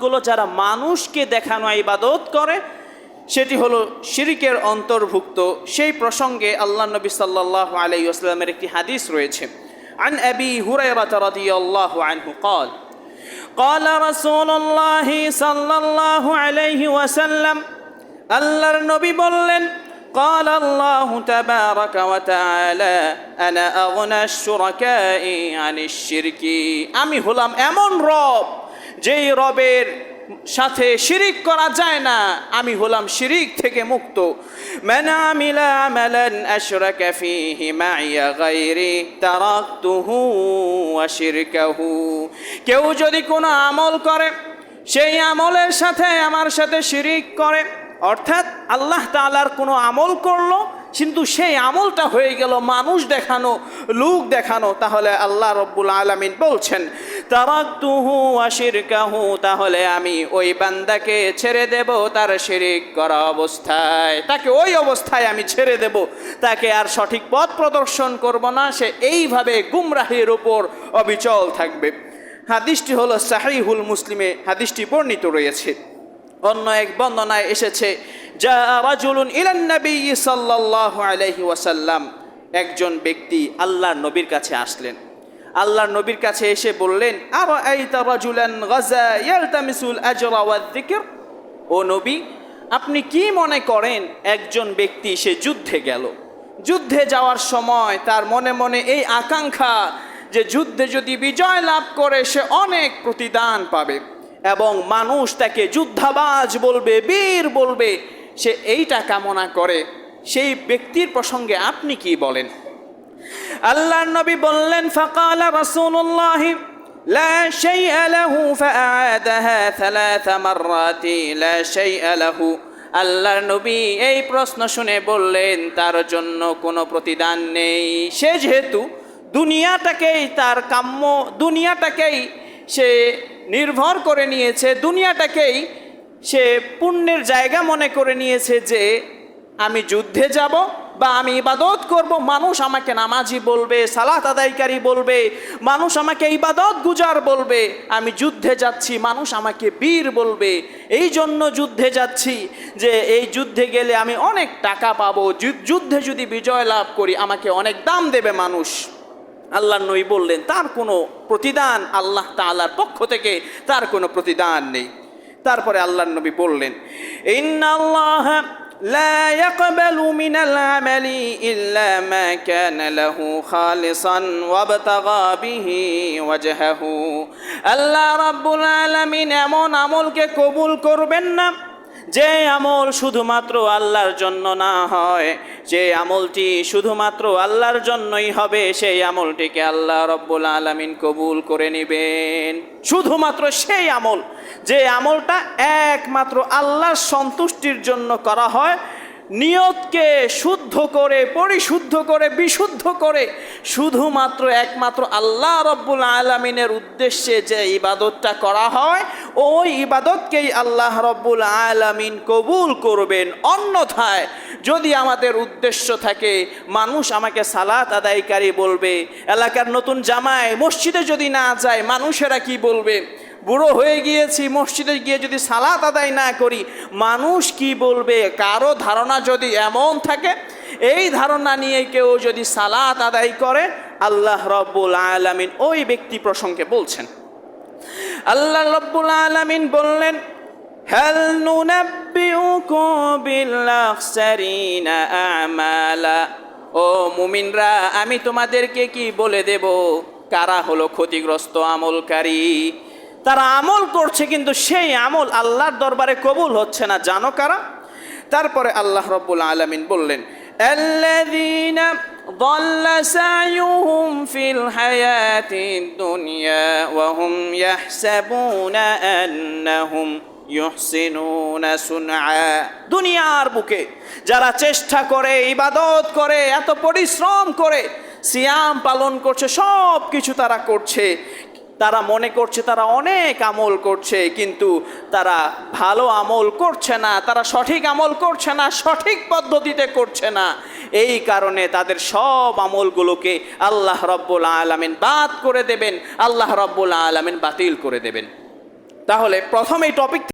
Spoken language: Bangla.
ইবাদতগুলো যারা মানুষকে দেখানো ইবাদত করে সেটি হলো শিরিকের অন্তর্ভুক্ত সেই প্রসঙ্গে আল্লাহ নবী সাল্লাহ আলাই আসলামের একটি হাদিস রয়েছে عن أبي هريرة رضي الله عنه قال قال رسول الله صلى الله عليه وسلم আল্লাহর নবী বললেন قال الله تبارك وتعالى أنا أغنى الشركاء عن الشرك আমি হলাম এমন রব যেই রবের সাথে শিরিক করা যায় না, আমি হলাম শিরিক থেকে মুক্ত। কেউ যদি কোনো আমল করে, সেই আমলের সাথে আমার সাথে শিরিক করে, অর্থাৎ আল্লাহ তালার কোনো আমল করল, কিন্তু সেই আমলটা হয়ে গেল মানুষ দেখানো, লোক দেখানো, তাহলে আল্লাহ রব্বুল আলমিন বলছেন তাহলে আমি ওই বান্দাকে ছেড়ে দেব তার শিরিক করা অবস্থায়। তাকে ওই অবস্থায় আমি ছেড়ে দেব। তাকে আর সঠিক পথ প্রদর্শন করব না, সে এইভাবে গুমরাহির উপর অবিচল থাকবে। হাদিসটি হলো সাহিহুল মুসলিমে, হাদিসটি বর্ণিত রয়েছে। অন্য এক বর্ণনায় এসেছে যা রাজুলুন ইলান নবী আলাইহি ওয়াসাল্লাম। একজন ব্যক্তি আল্লাহর নবীর কাছে আসলেন। আল্লাহর নবীর কাছে এসে বললেন ও নবী, আপনি কি মনে করেন একজন ব্যক্তি সে যুদ্ধে গেল? যুদ্ধে যাওয়ার সময় তার মনে মনে এই আকাঙ্ক্ষা যে যুদ্ধে যদি বিজয় লাভ করে সে অনেক প্রতিদান পাবে এবং মানুষ তাকে যুদ্ধাবাজ বলবে, বীর বলবে, সে এইটা কামনা করে। সেই ব্যক্তির প্রসঙ্গে আপনি কি বলেন? আল্লাহর নবী বললেন ফাকালা রাসূলুল্লাহ لا شيء له فأعادها ثلاث مرات لا شيء له আল্লাহর নবী এই প্রশ্ন শুনে বললেন তার জন্য কোনো প্রতিদান নেই সে যেহেতু দুনিয়াটাকেই তার কাম্য দুনিয়াটাকেই সে নির্ভর করে নিয়েছে দুনিয়াটাকেই সে পুণ্যের জায়গা মনে করে নিয়েছে যে আমি যুদ্ধে যাব বা আমি ইবাদত করব, মানুষ আমাকে নামাজি বলবে, সালাত আদায়কারী বলবে, মানুষ আমাকে ইবাদত গুজার বলবে, আমি যুদ্ধে যাচ্ছি, মানুষ আমাকে বীর বলবে। এই জন্য যুদ্ধে যাচ্ছি যে এই যুদ্ধে গেলে আমি অনেক টাকা পাবো যুদ্ধে যদি বিজয় লাভ করি, আমাকে অনেক দাম দেবে মানুষ। আল্লাহ নবী বললেন, তার কোনো প্রতিদান আল্লাহ তাআলার পক্ষ থেকে, তার কোনো প্রতিদান নেই। তারপরে আল্লাহ নবী বললেন, ইন্নাল্লাহ لا يقبل من العمل إلا ما كان له خالصا وابتغى به وجهه আল্লাহ রাব্বুল আলামিন এমন আমলকে কবুল করবেন না যে আমল শুধুমাত্র আল্লাহর জন্য না হয়, যে আমলটি শুধুমাত্র আল্লাহর জন্যই হবে, সেই আমলটিকে আল্লাহ রব্বুল আলমিন কবুল করে নেবেন। শুধুমাত্র সেই আমল, যে আমলটা একমাত্র আল্লাহর সন্তুষ্টির জন্য করা হয় নিয়তকে শুদ্ধ করে, পরিশুদ্ধ করে, বিশুদ্ধ করে শুধুমাত্র একমাত্র আল্লাহ রব্বুল আলমিনের উদ্দেশ্যে যে ইবাদতটা করা হয়, ওই ইবাদতকেই আল্লাহ রব্বুল আলমিন কবুল করবেন। অন্যথায় যদি আমাদের উদ্দেশ্য থাকে, মানুষ আমাকে সালাত আদায়কারী বলবে, এলাকার নতুন জামায় মসজিদে যদি না যায়, মানুষেরা কি বলবে? বুড়ো হয়ে গিয়েছি মসজিদে গিয়ে যদি সালাত আদায় না করি মানুষ কি বলবে কারো ধারণা যদি এমন থাকে এই ধারণা নিয়ে কেউ যদি সালাত আদায় করে আল্লাহ রব্বুল আলামিন ওই ব্যক্তি প্রসঙ্গে বলছেন আল্লাহ রব্বুল আলামিন বললেন هل ننبئكم بالأخسرين أعمالا ও মুমিনরা আমি তোমাদেরকে কি বলে দেব কারা হলো ক্ষতিগ্রস্ত আমলকারী তারা আমল করছে, কিন্তু সেই আমল আল্লাহর দরবারে কবুল হচ্ছে না। জানো কারা? তারপরে আল্লাহ রব্বুল আলমিন বললেন দুনিয়ার বুকে যারা চেষ্টা করে, ইবাদত করে, এত পরিশ্রম করে, সিয়াম পালন করছে সব কিছু তারা করছে। তারা মনে করছে, তারা অনেক আমল করছে, কিন্তু তারা ভালো আমল করছে না, তারা সঠিক আমল করছে না, সঠিক পদ্ধতিতে করছে না। এই কারণে তাদের সব আমলগুলোকে আল্লাহ রব্বুল আলমিন বাদ করে দেবেন, আল্লাহ রব্বুল আলমিন বাতিল করে দেবেন। তাহলে প্রথম এই টপিক